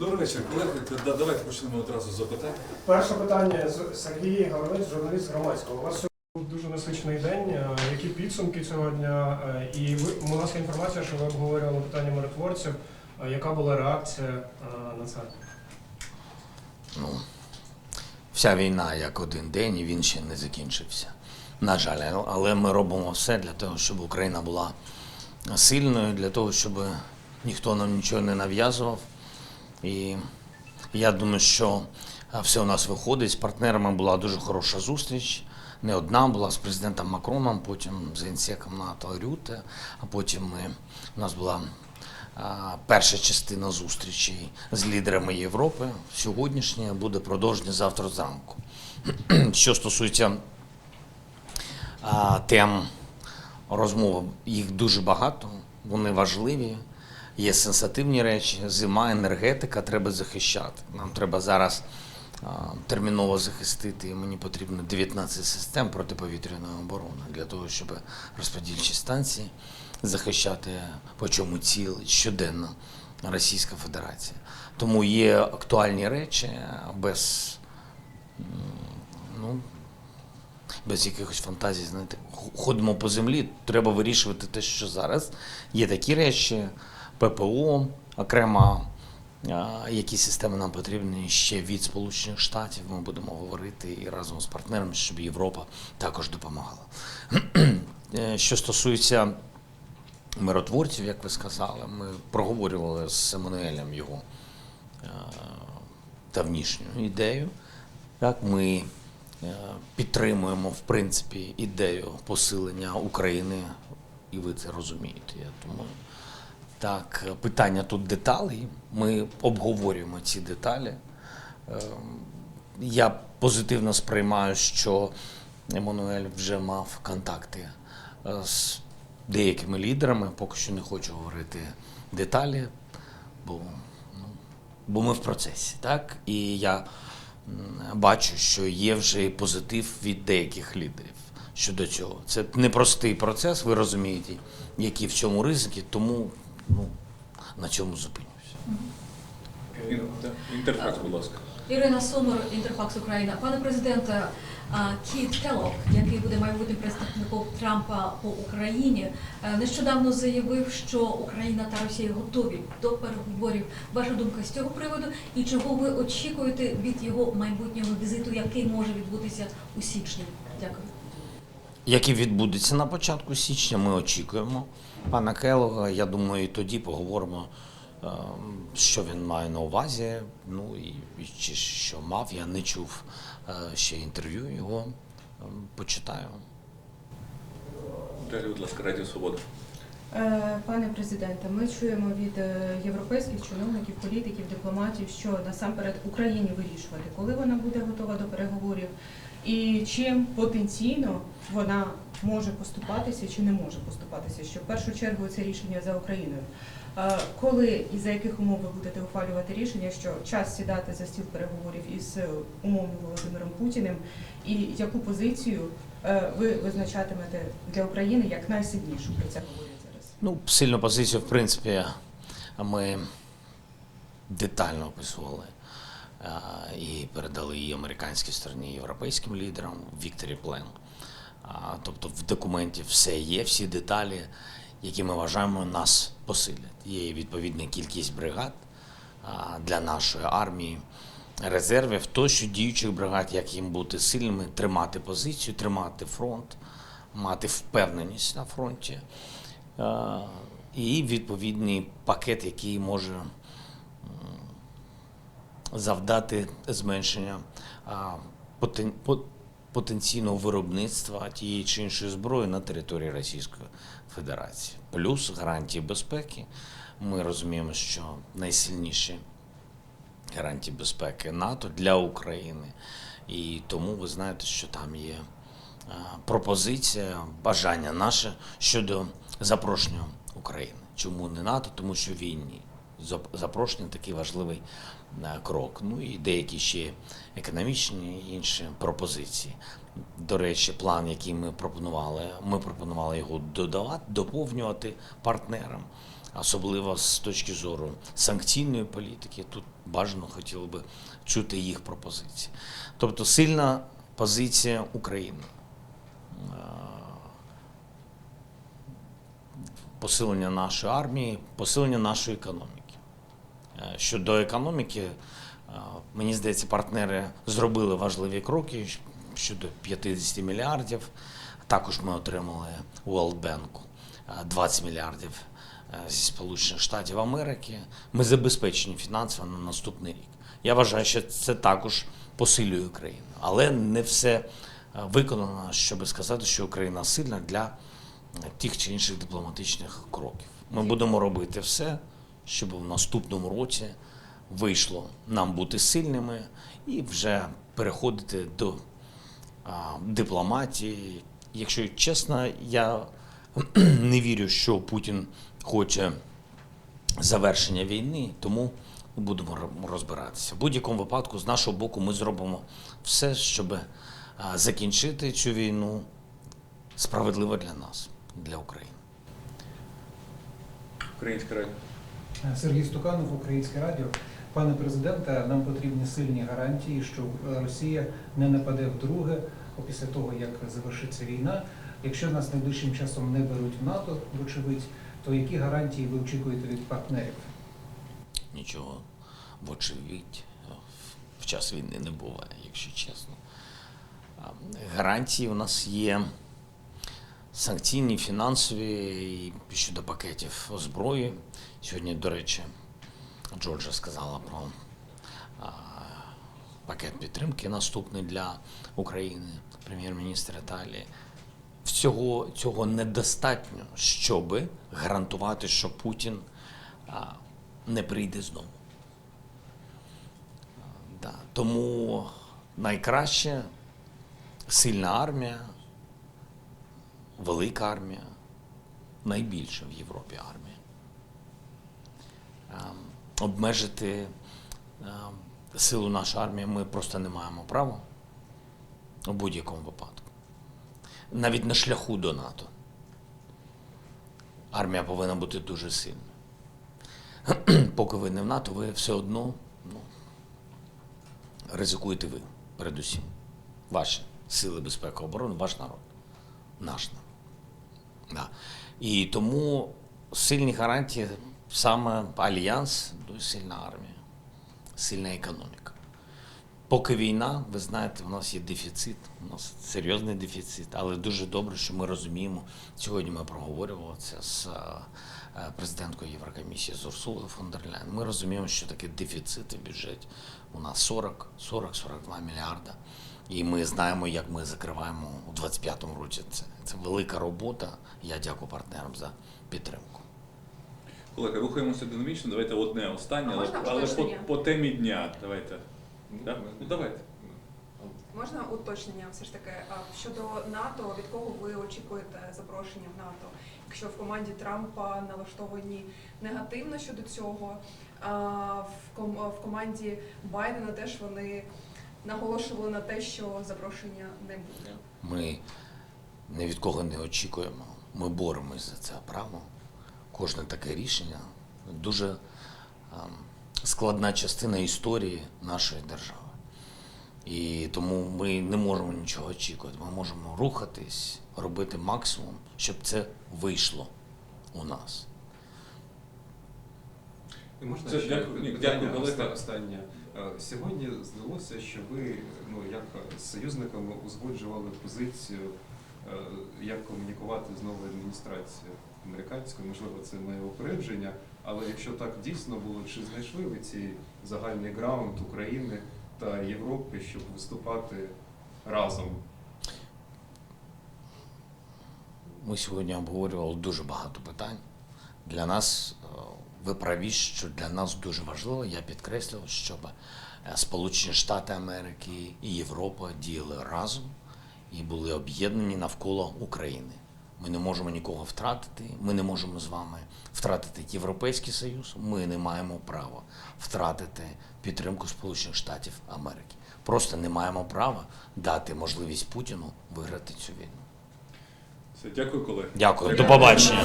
Добрий вечір, колеги. Да, Давайте почнемо одразу з запитань. Перше питання з Сергій Горовець, журналіст громадського. У вас сьогодні був дуже насичений день. Е, Які підсумки цього дня? Е, І ви у нас є інформація, що ви обговорювали питання миротворців. Е, Яка була реакція на це? Ну, вся війна як один день, і він ще не закінчився. На жаль, але ми робимо все для того, щоб Україна була сильною, для того, щоб ніхто нам нічого не нав'язував. І я думаю, що все у нас виходить. З партнерами була дуже хороша зустріч. Не одна була з президентом Макроном, потім з генсеком НАТО Рюте, а потім ми, у нас була перша частина зустрічі з лідерами Європи. Сьогоднішня буде продовження завтра зранку. Що стосується тем розмови, їх дуже багато, вони важливі. Є сенсативні речі, зима, енергетика треба захищати. Нам треба зараз терміново захистити. Мені потрібно 19 систем протиповітряної оборони для того, щоб розподільчі станції захищати, по чому цілить щоденно Російська Федерація. Тому є актуальні речі без, ну, без якихось фантазій, знаєте, ходимо по землі, треба вирішувати те, що зараз. Є такі речі, ППО, окремо, а, які системи нам потрібні ще від Сполучених Штатів. Ми будемо говорити і разом з партнерами, щоб Європа також допомагала. Е, Що стосується миротворців, як ви сказали, ми проговорювали з Еммануелем його е, давнішню ідею. Так, ми е, підтримуємо в принципі ідею посилення України, і ви це розумієте. Я думаю. Так, питання тут деталей. Ми обговорюємо ці деталі. Е, Я позитивно сприймаю, що Еммануель вже мав контакти е, з деякими лідерами. Поки що не хочу говорити деталі, бо, ну, бо ми в процесі. Так? І я бачу, що є вже позитив від деяких лідерів щодо цього. Це непростий процес, ви розумієте, які в цьому ризики, тому ну, на цьому зупинюся. Інтерфакс, будь ласка. Ірина Сомер, Інтерфакс Україна. Пане президенте, Кіт Келлог, який буде майбутнім представником Трампа по Україні, е, нещодавно заявив, що Україна та Росія готові до переговорів. Ваша думка з цього приводу і чого ви очікуєте від його майбутнього візиту, який може відбутися у січні? Дякую. Який відбудеться на початку січня, ми очікуємо пана Келога. Я думаю, і тоді поговоримо, е, що він має на увазі. Ну і і чи що мав. Я не чув е, ще інтерв'ю його. Е, Почитаю. Далі, будь ласка, Радіо Свобода. Пане президенте, ми чуємо від європейських чиновників, політиків, дипломатів, що насамперед Україні вирішувати, коли вона буде готова до переговорів, і чим потенційно вона може поступатися чи не може поступатися. Що в першу чергу це рішення за Україною. Коли і за яких умов ви будете ухвалювати рішення, що час сідати за стіл переговорів із умовним Володимиром Путіним, і яку позицію е, ви визначатимете для України як найсильнішу про це говорять зараз? Ну, сильну позицію, в принципі, ми детально описували і передали її американській стороні, європейським лідерам Вікторі Плен. Тобто в документі все є, всі деталі, які ми вважаємо, нас посилять. Є відповідна кількість бригад для нашої армії, резервів, тощо діючих бригад, як їм бути сильними, тримати позицію, тримати фронт, мати впевненість на фронті. І відповідний пакет, який може завдати зменшення потенційного виробництва тієї чи іншої зброї на території Російської Федерації. Плюс гарантії безпеки. Ми розуміємо, що найсильніші гарантії безпеки НАТО для України. І тому ви знаєте, що там є пропозиція, бажання наше щодо запрошення України. Чому не НАТО? Тому що війні. Запрошення такий важливий крок. Ну і деякі ще економічні інші пропозиції. До речі, план, який ми пропонували, ми пропонували його додавати, доповнювати партнерам. особливо з точки зору санкційної політики. Тут бажано хотіло би чути їх пропозиції. Тобто сильна позиція України. Е, Посилення нашої армії, посилення нашої економіки. Е, Щодо економіки, е, мені здається, партнери зробили важливі кроки щодо 50 мільярдів. Також ми отримали у World Bank е, 20 мільярдів зі Сполучених Штатів Америки. Ми забезпечені фінансово на наступний рік. Я вважаю, що це також посилює Україну, але не все виконано, щоб сказати, що Україна сильна для тих чи інших дипломатичних кроків. Ми будемо робити все, щоб в наступному році вийшло нам бути сильними і вже переходити до дипломатії. Якщо чесно, я не вірю, що Путін хоче завершення війни, тому будемо розбиратися. В будь-якому випадку, з нашого боку, ми зробимо все, щоб закінчити цю війну справедливо для нас, для України. Українська радіо. Сергій Стуканов, Українське радіо. Пане президенте, нам потрібні сильні гарантії, що Росія не нападе вдруге після того, як завершиться війна. Якщо нас найближчим часом не беруть в НАТО, вочевидь, то які гарантії ви очікуєте від партнерів? Нічого, вочевидь, в час війни не буває, якщо чесно. Гарантії у нас є санкційні, фінансові і щодо пакетів зброї. Сьогодні, до речі, Джорджа сказала про пакет підтримки наступний для України, прем'єр-міністр Італії. Всього цього недостатньо, щоб гарантувати, що Путін не прийде знову. Тому найкраще сильна армія, велика армія, найбільша в Європі армія. Ем, Обмежити ем, силу нашої армії ми просто не маємо права у будь-якому випадку. Навіть на шляху до НАТО. Армія повинна бути дуже сильною. Поки ви не в НАТО, ви все одно ну, ризикуєте ви, передусім. Ваші сили безпеки оборони, ваш народ. Наш народ. Да. І тому сильні гарантії саме альянс, дуже сильна армія, сильна економіка. Поки війна, ви знаєте, у нас є дефіцит, у нас серйозний дефіцит, але дуже добре, що ми розуміємо. Сьогодні ми проговорювали це з е, президенткою Єврокомісії з Урсулою фон дер Ляйн. Ми розуміємо, що таке дефіцит в бюджеті. У нас 40, 40-42 мільярда. І ми знаємо, як ми закриваємо у 25-му році. Це, це велика робота. Я дякую партнерам за підтримку. Колеги, рухаємося динамічно. Давайте одне останнє, А але, але по, по темі дня. Давайте. Да? Ну, давайте. Можна уточнення все ж таки а, щодо НАТО, від кого ви очікуєте запрошення в НАТО? Якщо в команді Трампа налаштовані негативно щодо цього, а в команді Байдена теж вони наголошували на те, що запрошення не буде. Ми ні від кого не очікуємо. Ми боремось за це право. Кожне таке рішення дуже складна частина історії нашої держави. І тому ми не можемо нічого очікувати. Ми можемо рухатись, робити максимум, щоб це вийшло у нас. І Можна Це ще дякую. Ні, дякую, оста- останнє. Е, Сьогодні здалося, що ви ну, як з союзниками узгоджували позицію, е, як комунікувати з новою адміністрацією американською. Можливо, це моє упередження. Але якщо так дійсно було, чи знайшли ви цей загальний граунд України та Європи, щоб виступати разом? Ми сьогодні обговорювали дуже багато питань. Для нас, е, ви праві, що для нас дуже важливо, я підкреслював, щоб е, Сполучені Штати Америки і Європа діяли разом і були об'єднані навколо України. Ми не можемо нікого втратити, ми не можемо з вами втратити Європейський Союз, ми не маємо права втратити підтримку Сполучених Штатів Америки. Просто не маємо права дати можливість Путіну виграти цю війну. Все, дякую, колеги. Дякую, до побачення.